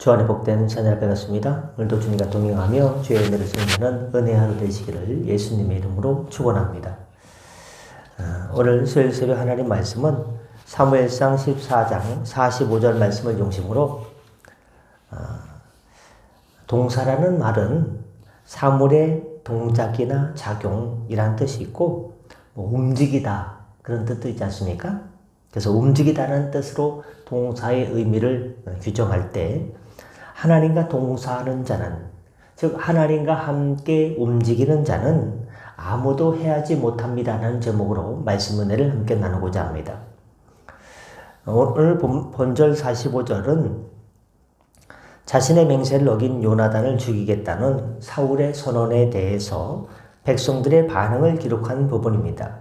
주 안에 복된 자녀를 배웠습니다. 오늘도 주님과 동행하며 주의 은혜를 승리하는 은혜 하루 되시기를 예수님의 이름으로 축원합니다. 어, 오늘 수요일 새벽 하나님 말씀은 사무엘상 14장 45절 말씀을 중심으로 어, 동사라는 말은 사물의 동작이나 작용이라는 뜻이 있고 뭐 움직이다 그런 뜻도 있지 않습니까? 그래서 움직이다는 뜻으로 동사의 의미를 규정할 때 하나님과 동사하는 자는 즉 하나님과 함께 움직이는 자는 아무도 해하지 못합니다라는 제목으로 말씀 은혜를 함께 나누고자 합니다. 오늘 본절 45절은 자신의 맹세를 어긴 요나단을 죽이겠다는 사울의 선언에 대해서 백성들의 반응을 기록한 부분입니다.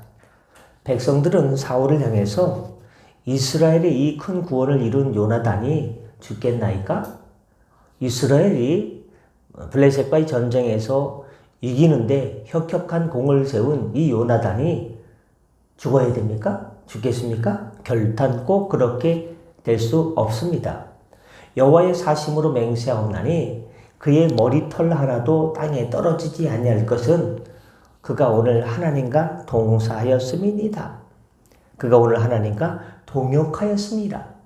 백성들은 사울을 향해서 이스라엘의 이 큰 구원을 이룬 요나단이 죽겠나이까? 이스라엘이 블레셋과의 전쟁에서 이기는데 혁혁한 공을 세운 이 요나단이 죽어야 됩니까? 죽겠습니까? 결단코 그렇게 될 수 없습니다. 여호와의 사심으로 맹세하옵나니 그의 머리털 하나도 땅에 떨어지지 아니할 것은 그가 오늘 하나님과 동사하였음이니다. 그가 오늘 하나님과 동역하였습니다.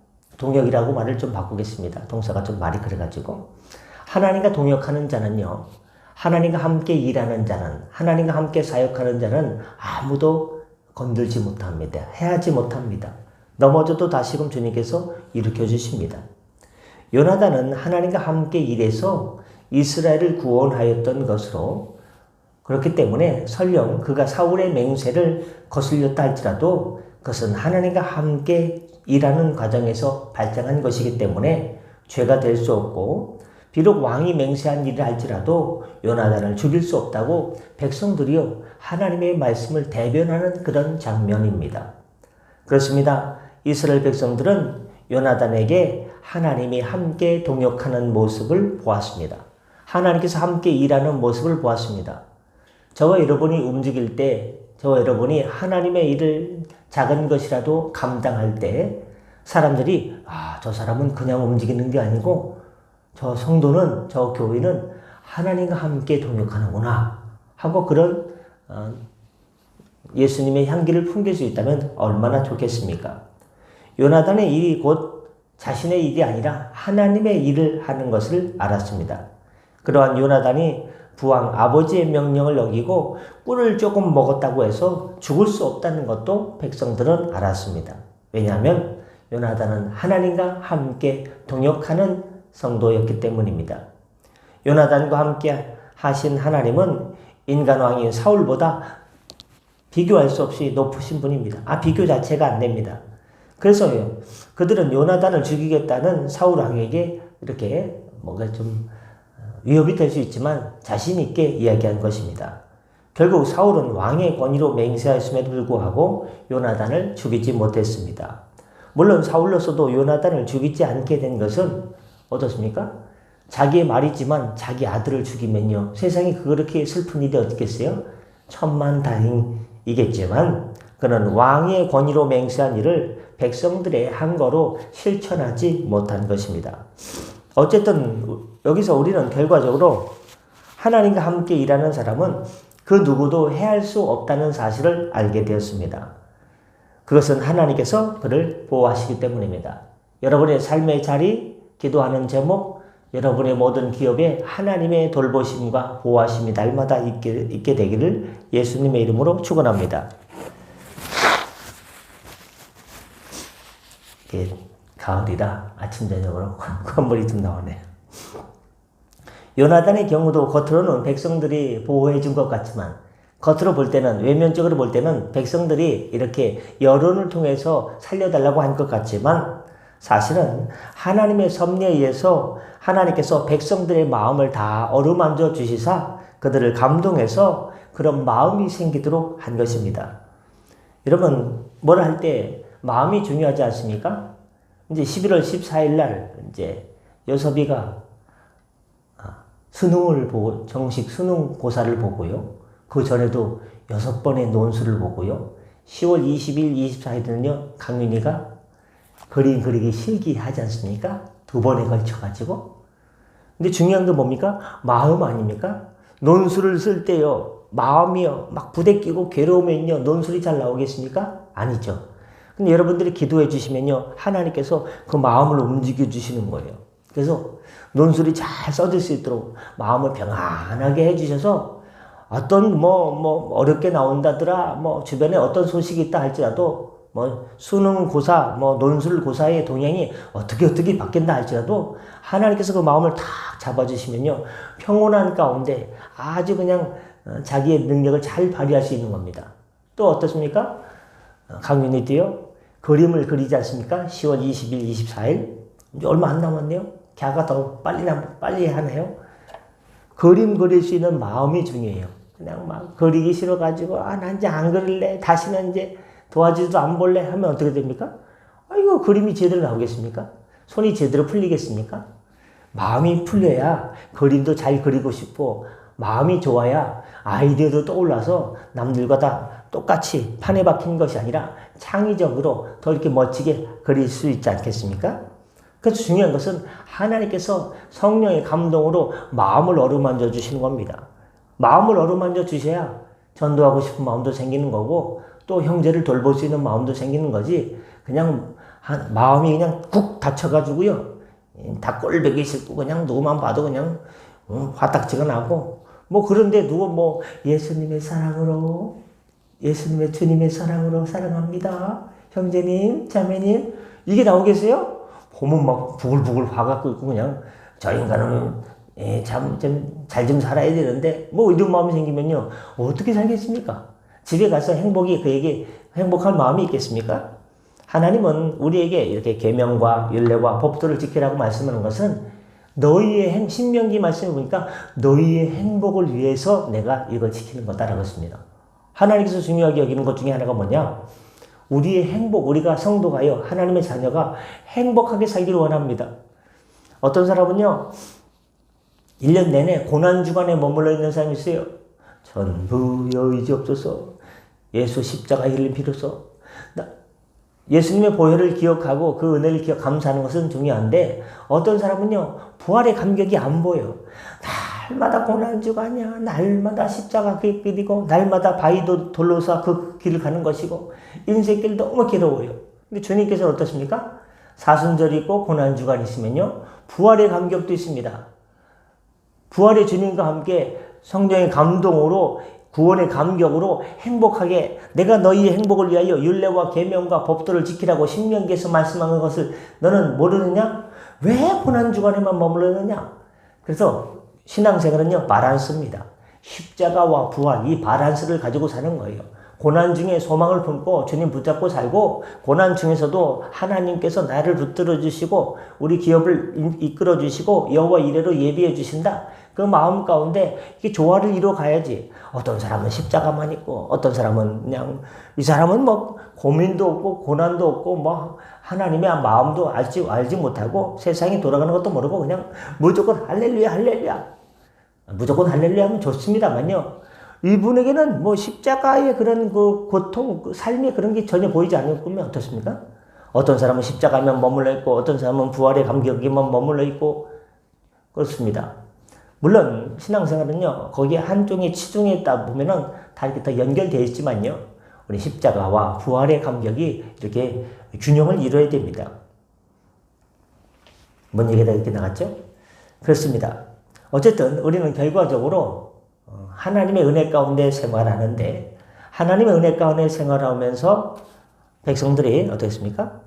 동역이라고 말을 좀 바꾸겠습니다. 동사가 좀 말이 그래가지고 하나님과 동역하는 자는요. 하나님과 함께 일하는 자는 하나님과 함께 사역하는 자는 아무도 건들지 못합니다. 해하지 못합니다. 넘어져도 다시금 주님께서 일으켜 주십니다. 요나단은 하나님과 함께 일해서 이스라엘을 구원하였던 것으로 그렇기 때문에 설령 그가 사울의 맹세를 거슬렸다 할지라도 그것은 하나님과 함께 일하는 과정에서 발생한 것이기 때문에 죄가 될 수 없고 비록 왕이 맹세한 일을 할지라도 요나단을 죽일 수 없다고 백성들이요 하나님의 말씀을 대변하는 그런 장면입니다. 그렇습니다. 이스라엘 백성들은 요나단에게 하나님이 함께 동역하는 모습을 보았습니다. 하나님께서 함께 일하는 모습을 보았습니다. 저와 여러분이 움직일 때, 저와 여러분이 하나님의 일을 작은 것이라도 감당할 때 사람들이 아, 저 사람은 그냥 움직이는 게 아니고 저 성도는, 저 교회는 하나님과 함께 동역하는구나 하고 그런 어, 예수님의 향기를 풍길 수 있다면 얼마나 좋겠습니까? 요나단의 일이 곧 자신의 일이 아니라 하나님의 일을 하는 것을 알았습니다. 그러한 요나단이 부왕 아버지의 명령을 어기고 꿀을 조금 먹었다고 해서 죽을 수 없다는 것도 백성들은 알았습니다. 왜냐하면 요나단은 하나님과 함께 동역하는 성도였기 때문입니다. 요나단과 함께 하신 하나님은 인간 왕인 사울보다 비교할 수 없이 높으신 분입니다. 아, 비교 자체가 안 됩니다. 그래서요, 그들은 요나단을 죽이겠다는 사울 왕에게 이렇게 뭔가 좀 위협이 될 수 있지만 자신 있게 이야기한 것입니다. 결국 사울은 왕의 권위로 맹세하였음에도 불구하고 요나단을 죽이지 못했습니다. 물론 사울로서도 요나단을 죽이지 않게 된 것은 어떻습니까? 자기의 말이지만 자기 아들을 죽이면요. 세상에 그렇게 슬픈 일이 어떻겠어요? 천만 다행이겠지만 그는 왕의 권위로 맹세한 일을 백성들의 한 거로 실천하지 못한 것입니다. 어쨌든 여기서 우리는 결과적으로 하나님과 함께 일하는 사람은 그 누구도 해할 수 없다는 사실을 알게 되었습니다. 그것은 하나님께서 그를 보호하시기 때문입니다. 여러분의 삶의 자리, 기도하는 제목, 여러분의 모든 기업에 하나님의 돌보심과 보호하심이 날마다 있게, 있게 되기를 예수님의 이름으로 축원합니다. 가을이라 아침 저녁으로 콧물이 좀 나오네요. 요나단의 경우도 겉으로는 백성들이 보호해 준 것 같지만 겉으로 볼 때는 외면적으로 볼 때는 백성들이 이렇게 여론을 통해서 살려달라고 한 것 같지만 사실은 하나님의 섭리에 의해서 하나님께서 백성들의 마음을 다 어루만져 주시사 그들을 감동해서 그런 마음이 생기도록 한 것입니다. 여러분, 뭘 할 때 마음이 중요하지 않습니까? 이제 11월 14일 날 이제 여섭이가 아, 수능을 보고 정식 수능 고사를 보고요. 그 전에도 여섯 번의 논술을 보고요. 10월 20일, 24일은요. 강윤이가 그림 그리기 실기하지 않습니까? 두 번에 걸쳐 가지고 근데 중요한 게 뭡니까? 마음 아닙니까? 논술을 쓸 때요, 마음이요, 막 부대끼고 괴로우면요, 논술이 잘 나오겠습니까? 아니죠. 근데 여러분들이 기도해 주시면요, 하나님께서 그 마음을 움직여 주시는 거예요. 그래서 논술이 잘 써질 수 있도록 마음을 평안하게 해 주셔서 어떤 뭐, 뭐, 어렵게 나온다더라, 뭐, 주변에 어떤 소식이 있다 할지라도, 뭐, 수능 고사, 뭐, 논술 고사의 동향이 어떻게 어떻게 바뀐다 할지라도, 하나님께서 그 마음을 탁 잡아주시면요, 평온한 가운데 아주 그냥 어, 자기의 능력을 잘 발휘할 수 있는 겁니다. 또 어떻습니까? 어, 강윤희도요, 그림을 그리지 않습니까? 10월 20일, 24일. 이제 얼마 안 남았네요. 걔가 더 빨리, 남, 빨리 하네요. 그림 그릴 수 있는 마음이 중요해요. 그냥 막 그리기 싫어가지고, 아, 난 이제 안 그릴래. 다시는 이제 도와주지도 안 볼래. 하면 어떻게 됩니까? 아, 이거 그림이 제대로 나오겠습니까? 손이 제대로 풀리겠습니까? 마음이 풀려야 그림도 잘 그리고 싶고, 마음이 좋아야 아이디어도 떠올라서 남들과 다 똑같이 판에 박힌 것이 아니라 창의적으로 더 이렇게 멋지게 그릴 수 있지 않겠습니까? 그래서 중요한 것은 하나님께서 성령의 감동으로 마음을 어루만져 주시는 겁니다. 마음을 어루만져 주셔야 전도하고 싶은 마음도 생기는 거고 또 형제를 돌볼 수 있는 마음도 생기는 거지 그냥 한, 마음이 그냥 국 닫혀가지고요 다 꼴배기 싫고 그냥 누구만 봐도 그냥 음, 화딱지가 나고 뭐 그런데 누구 뭐 예수님의 사랑으로 예수님의 주님의 사랑으로 사랑합니다 형제님 자매님 이게 나오겠어요? 보면 막 부글부글 화가 끓고 그냥 저 인간은 예, 참, 좀, 잘좀 살아야 되는데, 뭐, 이런 마음이 생기면요, 어떻게 살겠습니까? 집에 가서 행복이 그에게 행복할 마음이 있겠습니까? 하나님은 우리에게 이렇게 계명과 율례와 법도를 지키라고 말씀하는 것은 너희의 행, 신명기 말씀을 보니까 너희의 행복을 위해서 내가 이걸 지키는 거다라고 했습니다. 하나님께서 중요하게 여기는 것 중에 하나가 뭐냐? 우리의 행복, 우리가 성도가요, 하나님의 자녀가 행복하게 살기를 원합니다. 어떤 사람은요, 1년 내내 고난주간에 머물러 있는 사람이 있어요. 전부 여의지없소서, 예수 십자가 흘림 비로소. 예수님의 보혈을 기억하고 그 은혜를 기억, 감사하는 것은 중요한데, 어떤 사람은요, 부활의 감격이 안 보여. 날마다 고난주간이야. 날마다 십자가 그 길이고, 날마다 바위도 돌로서 그 길을 가는 것이고, 인생길 너무 괴로워요. 근데 주님께서는 어떻습니까? 사순절이 있고 고난 주간 있으면요, 부활의 감격도 있습니다. 부활의 주님과 함께 성령의 감동으로 구원의 감격으로 행복하게 내가 너희의 행복을 위하여 율례와 계명과 법도를 지키라고 신명기에서 말씀하는 것을 너는 모르느냐? 왜 고난 주간에만 머물렀느냐? 그래서 신앙생활은요 바란스입니다. 십자가와 부활 이 바란스를 가지고 사는 거예요. 고난 중에 소망을 품고 주님 붙잡고 살고 고난 중에서도 하나님께서 나를 붙들어 주시고 우리 기업을 이끌어 주시고 여호와 이래로 예비해 주신다. 그 마음 가운데 이게 조화를 이루어 가야지. 어떤 사람은 십자가만 있고, 어떤 사람은 그냥, 이 사람은 뭐 고민도 없고, 고난도 없고, 뭐 하나님의 마음도 알지, 알지 못하고, 세상이 돌아가는 것도 모르고, 그냥 무조건 할렐루야, 할렐루야. 무조건 할렐루야 하면 좋습니다만요. 이분에게는 뭐 십자가의 그런 그 고통, 그 삶의 그런 게 전혀 보이지 않으면 어떻습니까? 어떤 사람은 십자가면 머물러 있고, 어떤 사람은 부활의 감격에만 머물러 있고, 그렇습니다. 물론 신앙생활은요 거기에 한쪽에 치중해 있다 보면은 다 이렇게 더 연결되어 있지만요 우리 십자가와 부활의 감격이 이렇게 균형을 이루어야 됩니다. 뭔 얘기가 이렇게 나갔죠? 그렇습니다. 어쨌든 우리는 결과적으로 어, 하나님의 은혜 가운데 생활하는데 하나님의 은혜 가운데 생활하면서 백성들이 어떻습니까?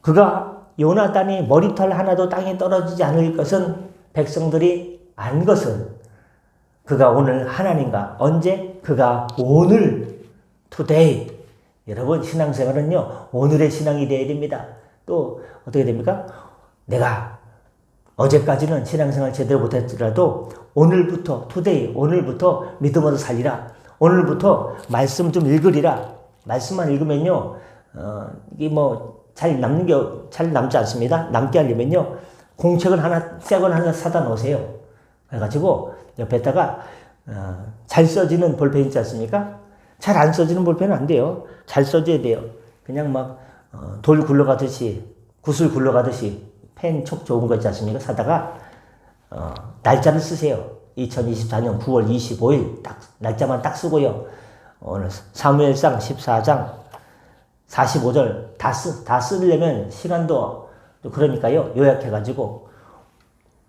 그가 요나단이 머리털 하나도 땅에 떨어지지 않을 것은 백성들이 안 것은 그가 오늘 하나님과 언제 그가 오늘 today 여러분 신앙생활은요 오늘의 신앙이 되어야 됩니다. 또 어떻게 됩니까? 내가 어제까지는 신앙생활 제대로 못했더라도 오늘부터 today 오늘부터 믿음으로 살리라. 오늘부터 말씀 좀 읽으리라. 말씀만 읽으면요 어, 이게 뭐 잘 남는 게 잘 남지 않습니다. 남게 하려면요 공책을 하나 새건 하나 사다 놓으세요. 해가지고 옆에다가 어, 잘 써지는 볼펜 있지 않습니까? 잘 안 써지는 볼펜은 안 돼요. 잘 써져야 돼요. 그냥 막돌 어, 굴러가듯이 구슬 굴러가듯이 펜 촉 좋은 거 있지 않습니까? 사다가 어, 날짜를 쓰세요. 2024년 9월 25일 딱 날짜만 딱 쓰고요. 오늘 사무엘상 14장 45절 다 쓰, 다 쓰려면 시간도 그러니까요. 요약해가지고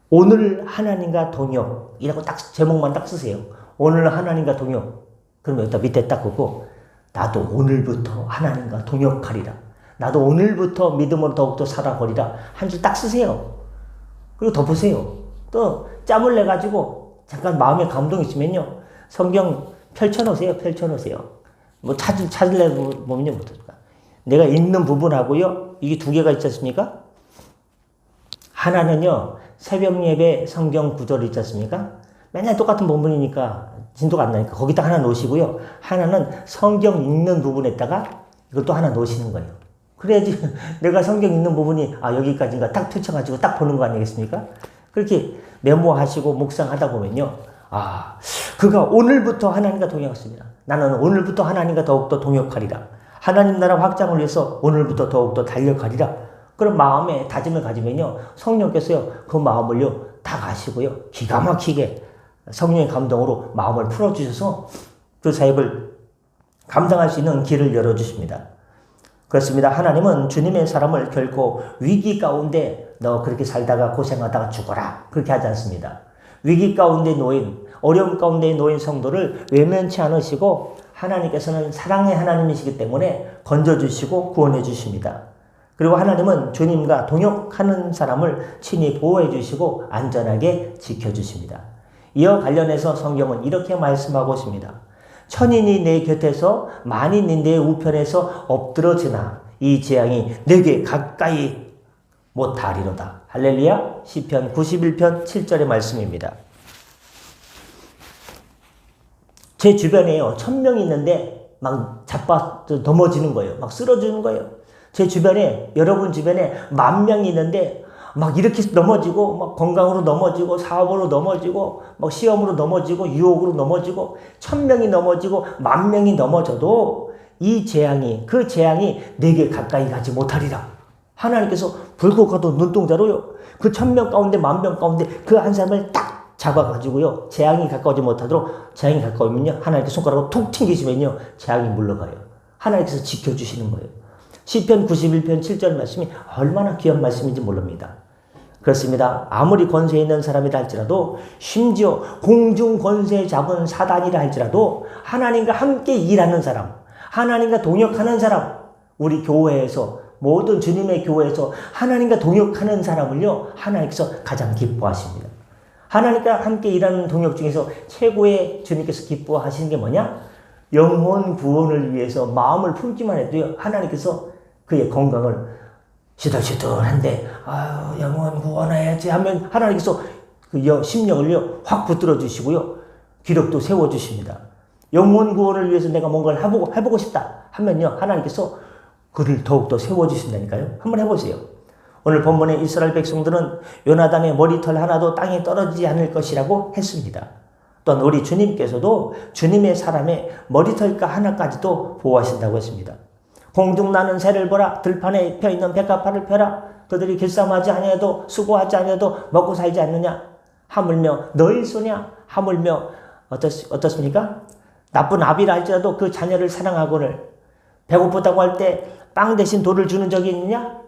오늘 하나님과 동역이라고 딱 제목만 딱 쓰세요. 오늘 하나님과 동역. 그러면 여기다 밑에 딱 그고 나도 오늘부터 하나님과 동역하리라. 나도 오늘부터 믿음으로 더욱더 살아버리라. 한 줄 딱 쓰세요. 그리고 덮으세요. 또 짬을 내 가지고 잠깐 마음에 감동이 있으면요. 성경 펼쳐 놓으세요. 펼쳐 놓으세요. 뭐 찾을, 찾으려고 보면요. 못할까. 내가 읽는 부분하고요. 이게 두 개가 있지 않습니까? 하나는요. 새벽 예배 성경 구절 있지 않습니까? 맨날 똑같은 본문이니까 진도가 안 나니까 거기다 하나 놓으시고요. 하나는 성경 읽는 부분에다가 이걸 또 하나 놓으시는 거예요. 그래야지 내가 성경 읽는 부분이 아 여기까지인가 딱 펼쳐가지고 딱 보는 거 아니겠습니까? 그렇게 메모하시고 묵상하다 보면요. 아 그가 오늘부터 하나님과 동역했습니다. 나는 오늘부터 하나님과 더욱더 동역하리라. 하나님 나라 확장을 위해서 오늘부터 더욱더 달려가리라. 그런 마음에 다짐을 가지면요. 성령께서요. 그 마음을요. 다 가시고요. 기가 막히게 성령의 감동으로 마음을 풀어주셔서 그 사역을 감당할 수 있는 길을 열어주십니다. 그렇습니다. 하나님은 주님의 사람을 결코 위기 가운데 너 그렇게 살다가 고생하다가 죽어라. 그렇게 하지 않습니다. 위기 가운데 놓인, 어려움 가운데 놓인 성도를 외면치 않으시고 하나님께서는 사랑의 하나님이시기 때문에 건져주시고 구원해 주십니다. 그리고 하나님은 주님과 동역하는 사람을 친히 보호해 주시고 안전하게 지켜 주십니다. 이어 관련해서 성경은 이렇게 말씀하고 있습니다. 천인이 내 곁에서 만인이 내 우편에서 엎드러지나 이 재앙이 내게 가까이 못하리로다. 할렐루야 시편 91편 7절의 말씀입니다. 제 주변에요 천 명이 있는데 막 자빠 넘어지는 거예요. 막 쓰러지는 거예요. 제 주변에 여러분 주변에 만 명이 있는데 막 이렇게 넘어지고 막 건강으로 넘어지고 사업으로 넘어지고 막 시험으로 넘어지고 유혹으로 넘어지고 천 명이 넘어지고 만 명이 넘어져도 이 재앙이 그 재앙이 내게 가까이 가지 못하리라. 하나님께서 불고 가도 눈동자로요. 그 천 명 가운데 만 명 가운데 그 한 사람을 딱 잡아가지고요. 재앙이 가까워지 못하도록 재앙이 가까우면요. 하나님께 손가락으로 툭 튕기시면요. 재앙이 물러가요. 하나님께서 지켜주시는 거예요. 시편 91편 7절 말씀이 얼마나 귀한 말씀인지 모릅니다. 그렇습니다. 아무리 권세 있는 사람이라 할지라도 심지어 공중 권세 잡은 사단이라 할지라도 하나님과 함께 일하는 사람, 하나님과 동역하는 사람, 우리 교회에서 모든 주님의 교회에서 하나님과 동역하는 사람을요 하나님께서 가장 기뻐하십니다. 하나님과 함께 일하는 동역 중에서 최고의 주님께서 기뻐하시는 게 뭐냐? 영혼 구원을 위해서 마음을 품기만 해도요 하나님께서 그의 건강을 시들시들한데 아유 영혼 구원해야지 하면 하나님께서 그 심령을요 확 붙들어 주시고요 기록도 세워 주십니다. 영혼 구원을 위해서 내가 뭔가를 해보고 해보고 싶다 하면요 하나님께서 그를 더욱더 세워 주신다니까요. 한번 해보세요. 오늘 본문에 이스라엘 백성들은 요나단의 머리털 하나도 땅에 떨어지지 않을 것이라고 했습니다. 또한 우리 주님께서도 주님의 사람의 머리털가 하나까지도 보호하신다고 했습니다. 공중 나는 새를 보라 들판에 펴 있는 백합화를 펴라 그들이 길쌈하지 아니하도 수고하지 아니하도 먹고 살지 않느냐 하물며 너희 소냐 하물며 어떻, 어떻습니까? 나쁜 아비라 할지라도 그 자녀를 사랑하고를 배고프다고 할 때 빵 대신 돌을 주는 적이 있느냐?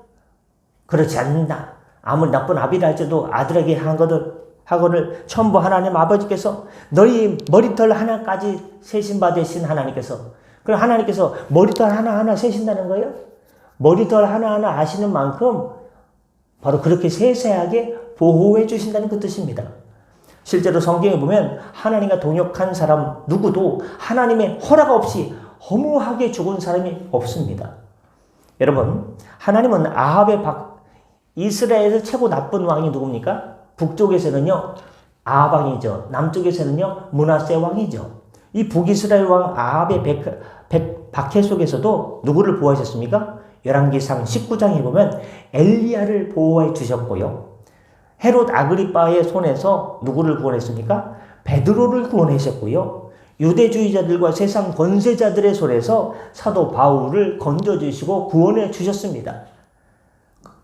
그렇지 않는다. 아무리 나쁜 아비라 할지라도 아들에게 한 것을 하고를 전부 하나님 아버지께서 너희 머리털 하나까지 세신 받으신 하나님께서 그럼 하나님께서 머리털 하나하나 세신다는 거예요? 머리털 하나하나 아시는 만큼 바로 그렇게 세세하게 보호해 주신다는 그 뜻입니다. 실제로 성경에 보면 하나님과 동역한 사람 누구도 하나님의 허락 없이 허무하게 죽은 사람이 없습니다. 여러분, 하나님은 아합의 박, 이스라엘에서 최고 나쁜 왕이 누굽니까? 북쪽에서는요, 아방이죠. 남쪽에서는요, 문하세 왕이죠. 이 북이스라엘 왕 아합의 백, 백, 박해 속에서도 누구를 보호하셨습니까? 열왕기상 19장에 보면 엘리야를 보호해 주셨고요. 헤롯 아그리빠의 손에서 누구를 구원했습니까? 베드로를 구원하셨고요. 유대주의자들과 세상 권세자들의 손에서 사도 바울을 건져주시고 구원해 주셨습니다.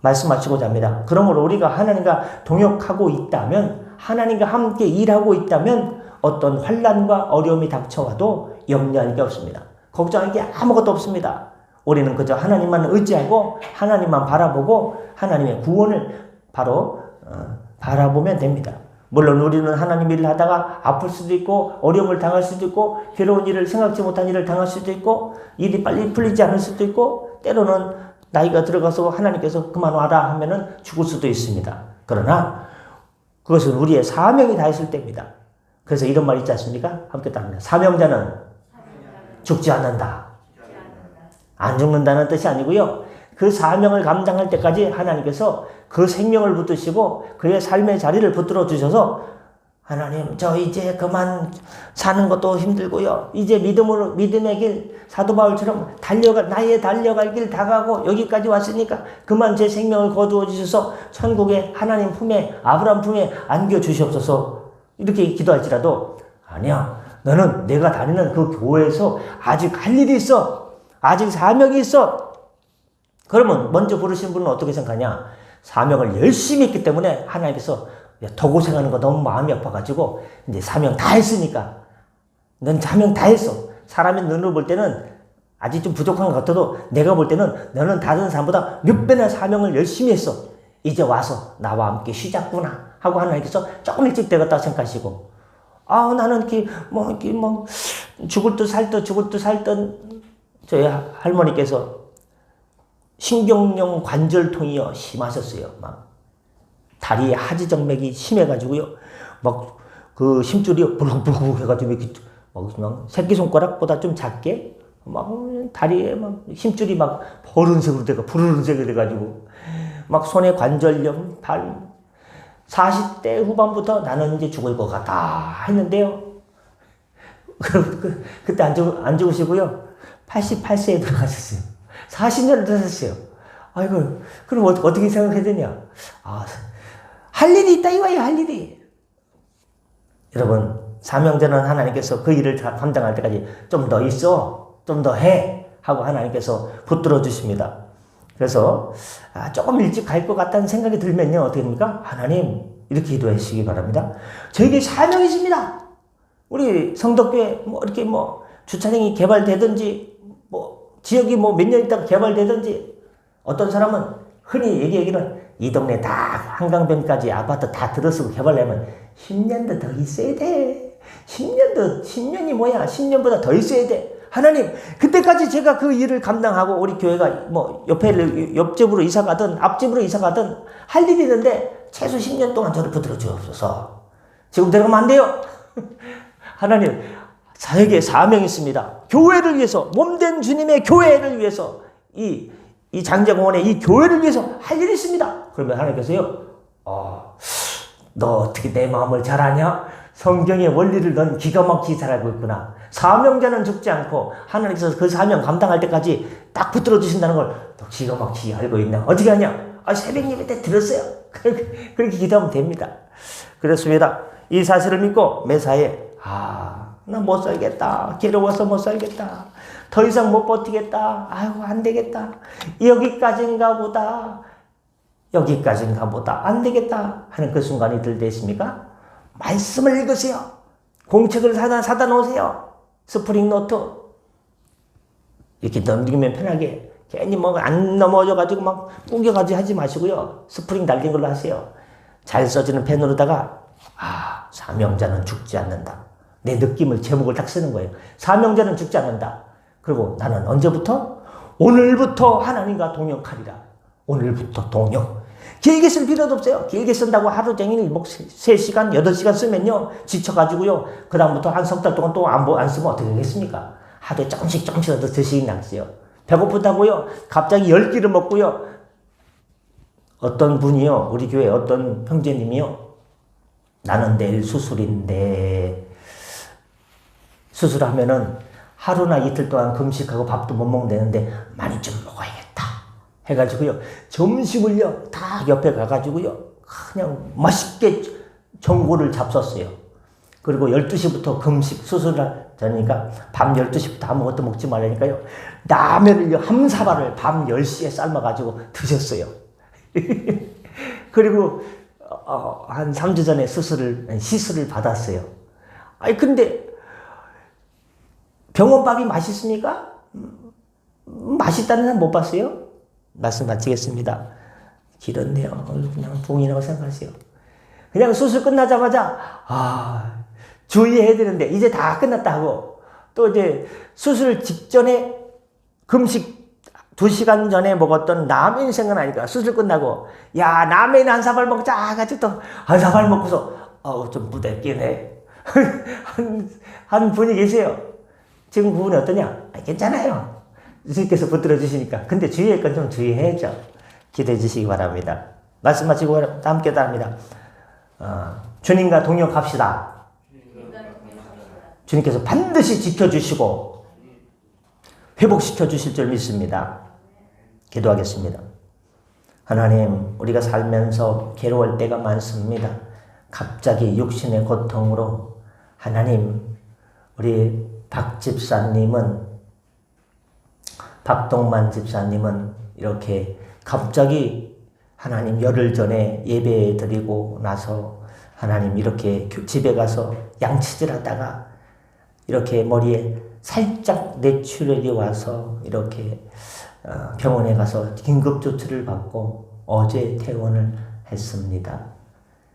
말씀하시고자 합니다. 그러므로 우리가 하나님과 동역하고 있다면 하나님과 함께 일하고 있다면 어떤 환란과 어려움이 닥쳐와도 염려할 게 없습니다. 걱정할 게 아무것도 없습니다. 우리는 그저 하나님만 의지하고 하나님만 바라보고 하나님의 구원을 바로 어, 바라보면 됩니다. 물론 우리는 하나님 일을 하다가 아플 수도 있고 어려움을 당할 수도 있고 괴로운 일을 생각지 못한 일을 당할 수도 있고 일이 빨리 풀리지 않을 수도 있고 때로는 나이가 들어가서 하나님께서 그만 와라 하면은 죽을 수도 있습니다. 그러나 그것은 우리의 사명이 다했을 때입니다. 그래서 이런 말 있지 않습니까? 함께 따릅니다. 사명자는 죽지 않는다. 안 죽는다는 뜻이 아니고요. 그 사명을 감당할 때까지 하나님께서 그 생명을 붙드시고 그의 삶의 자리를 붙들어 주셔서 하나님 저 이제 그만 사는 것도 힘들고요. 이제 믿음으로 믿음의 길 사도 바울처럼 달려가 나의 달려갈 길 다가고 여기까지 왔으니까 그만 제 생명을 거두어 주셔서 천국의 하나님 품에 아브라함 품에 안겨 주시옵소서 이렇게 기도할지라도 아니야. 너는 내가 다니는 그 교회에서 아직 할 일이 있어. 아직 사명이 있어. 그러면 먼저 부르신 분은 어떻게 생각하냐? 사명을 열심히 했기 때문에 하나님께서 더 고생하는 거 너무 마음이 아파가지고 이제 사명 다 했으니까 넌 사명 다 했어. 사람의 눈으로 볼 때는 아직 좀 부족한 것 같아도 내가 볼 때는 너는 다른 사람보다 몇 배나 사명을 열심히 했어. 이제 와서 나와 함께 쉬자꾸나 하고 하나님께서 조금 일찍 되겠다 생각하시고 아 나는 이렇게 뭐 이렇게 뭐 죽을 듯 살듯 죽을 듯 살듯 저희 할머니께서 신경령 관절통이요 심하셨어요. 막 다리에 하지정맥이 심해가지고요. 막 그 심줄이 불룩불룩 해가지고 이렇게 막 그냥 새끼 손가락보다 좀 작게 막 다리에 막 힘줄이 막 버른색으로 돼가 푸르른색이 돼가지고 막 손에 관절염, 발 40대 후반부터 나는 이제 죽을 것 같다 했는데요. 그, 그, 그때 안, 죽, 안 죽으시고요. 88세에 들어가셨어요. 40년을 드셨어요. 아이고, 그럼 어, 어떻게 생각해야 되냐? 아, 할 일이 있다 이거야, 할 일이. 여러분, 사명자는 하나님께서 그 일을 감당할 때까지 좀 더 있어, 좀 더 해. 하고 하나님께서 붙들어 주십니다. 그래서 아, 조금 일찍 갈 것 같다는 생각이 들면요. 어떻게 됩니까? 하나님, 이렇게 기도해 주시기 바랍니다. 저에게 사명이 있습니다. 우리 성덕교회 뭐 이렇게 뭐 주차장이 개발되든지 뭐 지역이 뭐 몇 년 있다가 개발되든지 어떤 사람은 흔히 얘기하기는 이 동네 다 한강변까지 아파트 다 들어서고 개발하면 10년도 더 있어야 돼. 10년도 10년이 뭐야? 10년보다 더 있어야 돼. 하나님, 그때까지 제가 그 일을 감당하고 우리 교회가 뭐 옆에 옆집으로 이사 가든 앞집으로 이사 가든 할 일이 있는데 최소 10년 동안 저를 붙들어 주옵소서. 지금 들어가면 안 돼요. 하나님, 저에게 사명이 있습니다. 교회를 위해서, 몸된 주님의 교회를 위해서, 이, 이 장제공원의 이 교회를 위해서 할 일이 있습니다. 그러면 하나님께서요, 어, 너 어떻게 내 마음을 잘 아냐? 성경의 원리를 넌 기가 막히게 잘 알고 있구나. 사명자는 죽지 않고 하나님께서 그 사명 감당할 때까지 딱 붙들어 주신다는 걸 너 기가 막히게 알고 있나? 어떻게 하냐? 아, 새벽 예배 때 들었어요. 그렇게, 그렇게 기도하면 됩니다. 그렇습니다. 이 사실을 믿고 매사에 아, 나 못 살겠다. 괴로워서 못 살겠다. 더 이상 못 버티겠다. 아이고, 안 되겠다. 여기까지인가 보다. 여기까지인가 보다. 안 되겠다. 하는 그 순간이 들때 있습니까? 말씀을 읽으세요. 공책을 사다, 사다 놓으세요. 스프링 노트. 이렇게 넘기면 편하게. 괜히 뭐 안 넘어져가지고 막 꾸겨가지고 하지 마시고요. 스프링 달린 걸로 하세요. 잘 써지는 펜으로다가, 아, 사명자는 죽지 않는다. 내 느낌을 제목을 딱 쓰는 거예요. 사명자는 죽지 않는다. 그리고 나는 언제부터? 오늘부터 하나님과 동역하리라. 오늘부터 동역. 길게 쓸 필요도 없어요. 길게 쓴다고 하루 종일 뭐 3시간, 8시간 쓰면요. 지쳐가지고요. 그 다음부터 한 석 달 동안 또 안 안 쓰면 어떻게 되겠습니까? 하루에 조금씩 조금씩 더 드시긴 낫어요. 배고프다고요. 갑자기 열 끼를 먹고요. 어떤 분이요. 우리 교회 어떤 형제님이요. 나는 내일 수술인데 수술하면은 하루나 이틀 동안 금식하고 밥도 못 먹는다는데 많이 좀. 해가지고요. 점심을요. 다 옆에 가가지고요. 그냥 맛있게 전골을 잡섰어요. 그리고 12시부터 금식 수술을 하니까 밤 12시부터 아무것도 먹지 말라니까요. 라면을요. 한 사발을 밤 10시에 삶아가지고 드셨어요. 그리고 어, 한 3주 전에 수술을, 시술을 받았어요. 아니, 근데 병원밥이 맛있습니까? 음, 맛있다는 사람 못 봤어요? 말씀 마치겠습니다. 길었네요. 그냥 붕이라고 생각하세요. 그냥 수술 끝나자마자, 아, 주의해야 되는데, 이제 다 끝났다 하고, 또 이제 수술 직전에 금식 두 시간 전에 먹었던 라면 생각나니까 수술 끝나고 야 라면 한 사발 먹자 가지고 또 한 사발 먹고서 어우 좀 부대끼네 한, 한 분이 계세요 지금 그분이 어떠냐 아, 괜찮아요 주님께서 붙들어 주시니까 근데 주의할 건 좀 주의해야죠 기도해 주시기 바랍니다 말씀 마치고 함께 따릅니다 어, 주님과 동역합시다 주님께서 반드시 지켜주시고 회복시켜 주실 줄 믿습니다. 기도하겠습니다. 하나님, 우리가 살면서 괴로울 때가 많습니다. 갑자기 육신의 고통으로 하나님, 우리 박 집사님은 박동만 집사님은 이렇게 갑자기 하나님 열흘 전에 예배 드리고 나서 하나님 이렇게 집에 가서 양치질 하다가 이렇게 머리에 살짝 뇌출혈이 와서 이렇게 어, 병원에 가서 긴급 조치를 받고 어제 퇴원을 했습니다.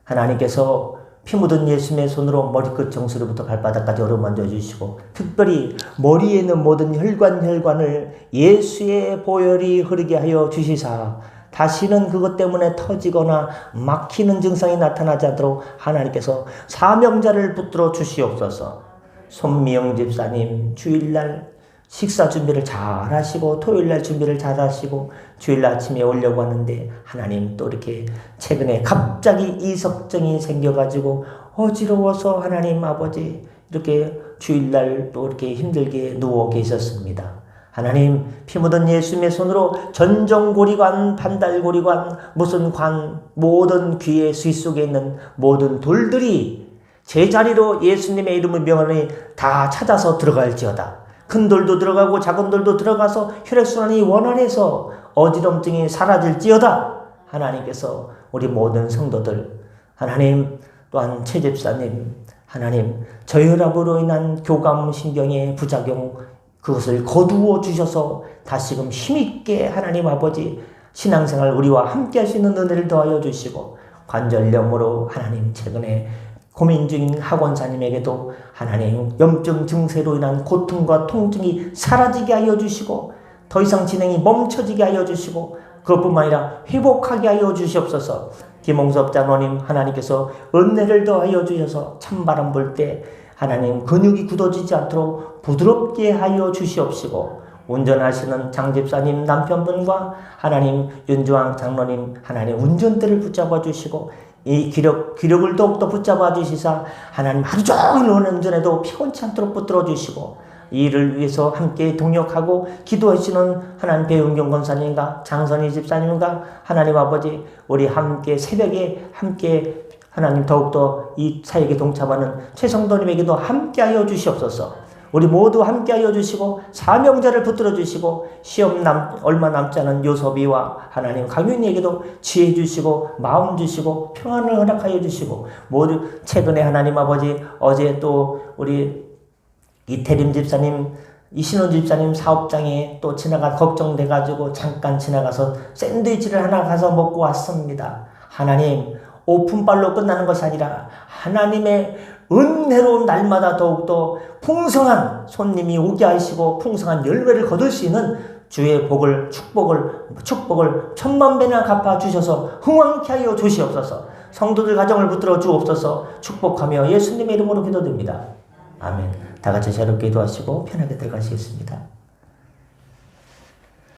하나님께서 피 묻은 예수님의 손으로 머리끝 정수로부터 발바닥까지 어루만져 주시고 특별히 머리에 있는 모든 혈관 혈관을 예수의 보혈이 흐르게 하여 주시사 다시는 그것 때문에 터지거나 막히는 증상이 나타나지 않도록 하나님께서 사명자를 붙들어 주시옵소서. 손미영 집사님 주일날 식사 준비를 잘 하시고 토요일 날 준비를 잘 하시고 주일 아침에 오려고 하는데 하나님 또 이렇게 최근에 갑자기 이석증이 생겨가지고 어지러워서 하나님 아버지 이렇게 주일 날 또 이렇게 힘들게 누워 계셨습니다. 하나님 피 묻은 예수님의 손으로 전정고리관, 반달고리관, 무슨 관, 모든 귀의 수 속에 있는 모든 돌들이 제자리로 예수님의 이름을 명하니 다 찾아서 들어갈지어다. 큰 돌도 들어가고 작은 돌도 들어가서 혈액순환이 원활해서 어지럼증이 사라질지어다. 하나님께서 우리 모든 성도들, 하나님 또한 최 집사님, 하나님 저혈압으로 인한 교감신경의 부작용 그것을 거두어 주셔서 다시금 힘있게 하나님 아버지 신앙생활 우리와 함께 하시는 은혜를 더하여 주시고 관절염으로 하나님 최근에 고민 중인 학원사님에게도 하나님 염증 증세로 인한 고통과 통증이 사라지게 하여 주시고 더 이상 진행이 멈춰지게 하여 주시고 그것뿐만 아니라 회복하게 하여 주시옵소서. 김홍섭 장로님 하나님께서 은혜를 더하여 주셔서 찬바람 불 때 하나님 근육이 굳어지지 않도록 부드럽게 하여 주시옵시고 운전하시는 장집사님 남편분과 하나님 윤주왕 장로님 하나님 운전대를 붙잡아 주시고 이 기력, 기력을 더욱더 붙잡아 주시사 하나님 하루 종일 운전해도 피곤치 않도록 붙들어 주시고 이 일을 위해서 함께 동역하고 기도하시는 하나님 배은경 권사님과 장선희 집사님과 하나님 아버지 우리 함께 새벽에 함께 하나님 더욱더 이 사역에 동참하는 최성도님에게도 함께하여 주시옵소서. 우리 모두 함께하여 주시고 사명자를 붙들어 주시고 시험 남 얼마 남지 않은 요섭이와 하나님 강윤이에게도 지혜 주시고 마음 주시고 평안을 허락하여 주시고 모두 최근에 하나님 아버지 어제 또 우리 이태림 집사님 이신원 집사님 사업장에 또 지나가 걱정돼 가지고 잠깐 지나가서 샌드위치를 하나 가서 먹고 왔습니다. 하나님 오픈발로 끝나는 것이 아니라 하나님의 은혜로운 날마다 더욱더 풍성한 손님이 오게 하시고 풍성한 열매를 거둘 수 있는 주의 복을 축복을 축복을 천만 배나 갚아 주셔서 흥왕케 하여 주시옵소서. 성도들 가정을 붙들어 주옵소서. 축복하며 예수님의 이름으로 기도드립니다. 아멘. 다 같이 새롭게 기도하시고 편하게 들어가시겠습니다.